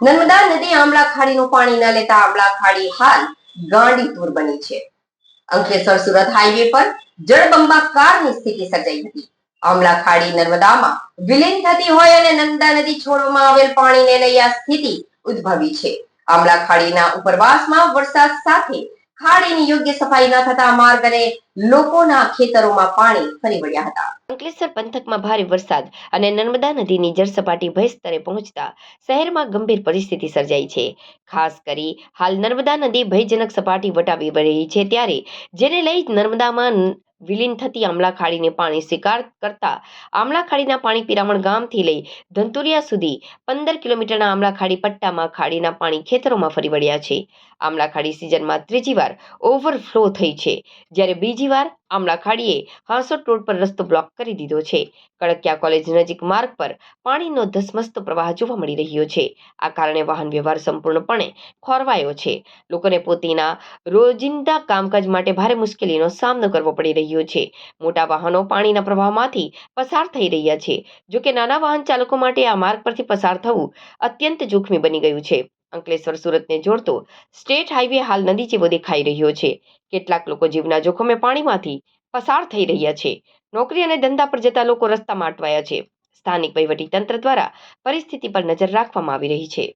નર્મદા નદી આમલા ખાડીનું પાણી ન લેતા આમલા ખાડી હાલ ગાંડીપુર બની છે. અંકલેશ્વર સુરત હાઈવે પર જળબંબાકારની સ્થિતિ સર્જાઈ હતી. આમલા ખાડી નર્મદામાં વિલીન થતી હોય અને નર્મદા નદી છોડવામાં આવેલ પાણીને લઈ આ સ્થિતિ ઉદ્ભવી છે. આમલા ખાડીના ઉપરવાસમાં વરસાદ સાથે ખાડીની યોગ્ય સફાઈ ન થતા માર્ગ અને લોકોના ખેતરોમાં પાણી ફરી વળ્યા હતા. અંકલેશ્વર પંથકમાં ભારે વરસાદ અને નર્મદા નદીની જળસપાટી ભય સ્તરે પહોંચતા શહેરમાં ગંભીર પરિસ્થિતિ સર્જાઈ છે. ખાસ કરી હાલ નર્મદા નદી ભયજનક સપાટી વટાવી રહી છે ત્યારે જેને લઈ નર્મદામાં વિલીન થતી આમલા ખાડીને પાણી સ્વીકાર કરતા આમલા ખાડીના પાણી પિરામણ ગામથી લઈ ધંતુરિયા સુધી પંદર કિલોમીટરના આમલા ખાડી પટ્ટામાં ખાડીના પાણી ખેતરોમાં ફરી વળ્યા છે. આમલા ખાડી સિઝનમાં ત્રીજી વાર ઓવરફ્લો થઈ છે. જ્યારે બીજી વાર આમલા ખાડીએ હાંસોટ રોડ પર રસ્તો બ્લોક કરી દીધો છે. કડકિયા કોલેજ નજીક માર્ગ પર પાણીનો ધસમસતો પ્રવાહ જોવા મળી રહ્યો છે. આ કારણે વાહન વ્યવહાર સંપૂર્ણપણે ખોરવાયો છે. લોકોને પોતાના રોજિંદા કામકાજ માટે ભારે મુશ્કેલીનો સામનો કરવો પડી રહ્યો છે. મોટા વાહનો પાણીના પ્રવાહમાંથી પસાર થઈ રહ્યા છે. જોકે નાના વાહન ચાલકો માટે આ માર્ગ પરથી પસાર થવું અત્યંત જોખમી બની ગયું છે. અંકલેશ્વર સુરતને જોડતો સ્ટેટ હાઈવે હાલ નદી જેવો દેખાઈ રહ્યો છે. કેટલાક લોકો જીવના જોખમે પાણીમાંથી પસાર થઈ રહ્યા છે. નોકરી અને ધંધા પર જતા લોકો રસ્તામાં અટવાયા છે. સ્થાનિક વહીવટી તંત્ર દ્વારા પરિસ્થિતિ પર નજર રાખવામાં આવી રહી છે.